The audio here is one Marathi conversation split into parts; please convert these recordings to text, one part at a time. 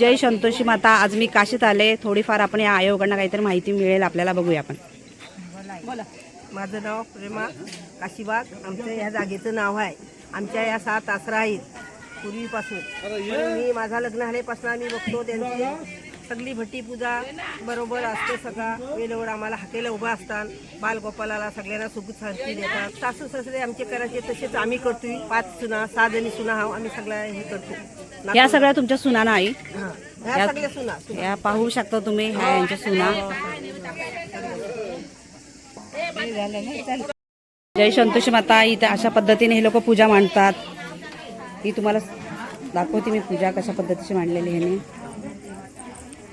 जय संतोषी माता. आज मी काशीत आले. थोडीफार आपण या आयोगांना काहीतरी माहिती मिळेल आपल्याला. बघूया आपण. माझं नाव प्रेमा काशीबाग. आमचं या जागेचं नाव आहे. आमच्या या सात आसरा आहेत पूर्वीपासून मी माझा लग्न झाल्यापासून आम्ही बघतो त्यांची सगळी भट्टी पूजा बरोबर असते सगळा. वेळेवर आम्हाला हाकेला उभा असतात. बालगोपालाला सगळ्यांना सुख शांती देतात. सासू सासरे आमचे करायचे तसेच आम्ही करतोय. पाच सुना सहा जणी सुना हा आम्ही सगळ्या हे करतो. या सगळ्या तुमच्या सुना नाही हा. ह्या सगळ्या सुना सुना. या पाहू शकता तुम्ही ह्या यांच्या सुना जय संतोषी माता इथे अशा पद्धतीने हे लोक पूजा मांडतात ही तुम्हाला दाखवते मी पूजा कशा पद्धतीची मांडलेली आहे ह्यांनी.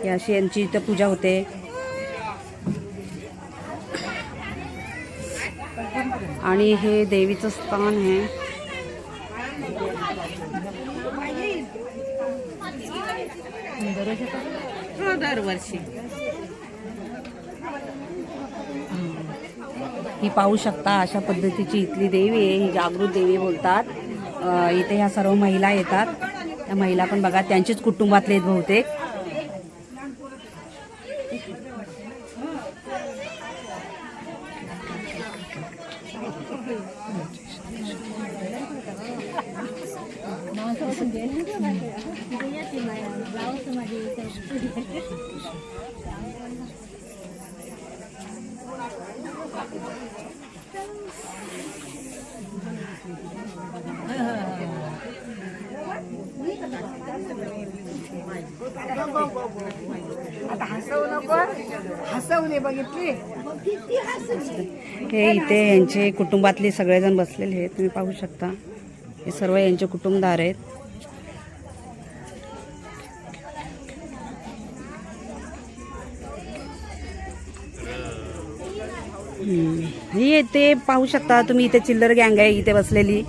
ही अशी यांची इथं पूजा होते आणि हे देवीचं स्थान आहे हो, दरवर्षी. ही पाहू शकता अशा पद्धतीची इथली देवी आहे ही जागृत देवी बोलतात. इथे ह्या सर्व महिला येतात. त्या महिला पण बघा त्यांचेच कुटुंबातले आहेत बहुतेक. आता हसवू नको. हसवले बघितली? हे इथे यांचे कुटुंबातले सगळेजण बसलेले आहेत तुम्ही पाहू शकता. हे सर्व यांचे कुटुंबदार आहेत. ही ते पाहू शकता तुम्ही इथे चिल्लर गँग आहे इथे बसलेली.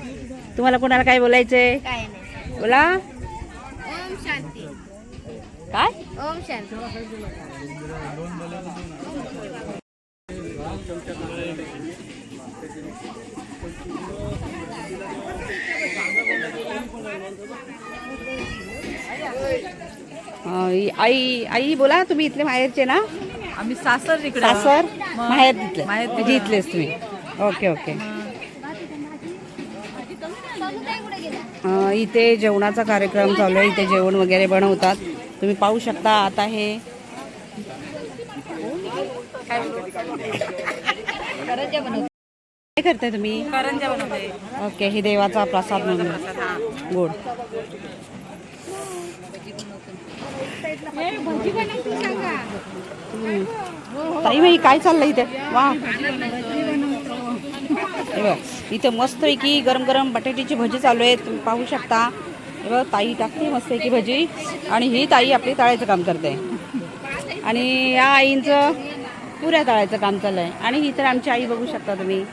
तुम्हाला कोणाला काय बोलायचंय? बोला. ओम शांती. काय? ओम शांती. आई आई बोला तुम्ही इथले माहेरचे ना? आम्ही सासर इकडे सासर? माहेर तिथले. माहेर म्हणजे इथलेच तुम्ही. Okay okay. अं, इथे जेवणाचा कार्यक्रम चालू आहे. इथे जेवण वगैरे बनवतात. तुम्ही पाहू शकता आता हे. काय करताय तुम्ही? करंजा बनवते. ओके ही देवाचा प्रसाद म्हणून. गोड. हम्म. ताई बाई काय चाललंय इथे? वा. हे इथे मस्त की गरम गरम बटाट्याची भजी चालू आहे तुम्ही पाहू शकता. बघ ताई टाकते मस्त की भजी. आणि ही ताई आपली तळायचं काम करते. आणि या आईंचं पुऱ्या तळायचं काम चाललं आहे आणि ही तर आमची आई बघू शकता तुम्ही.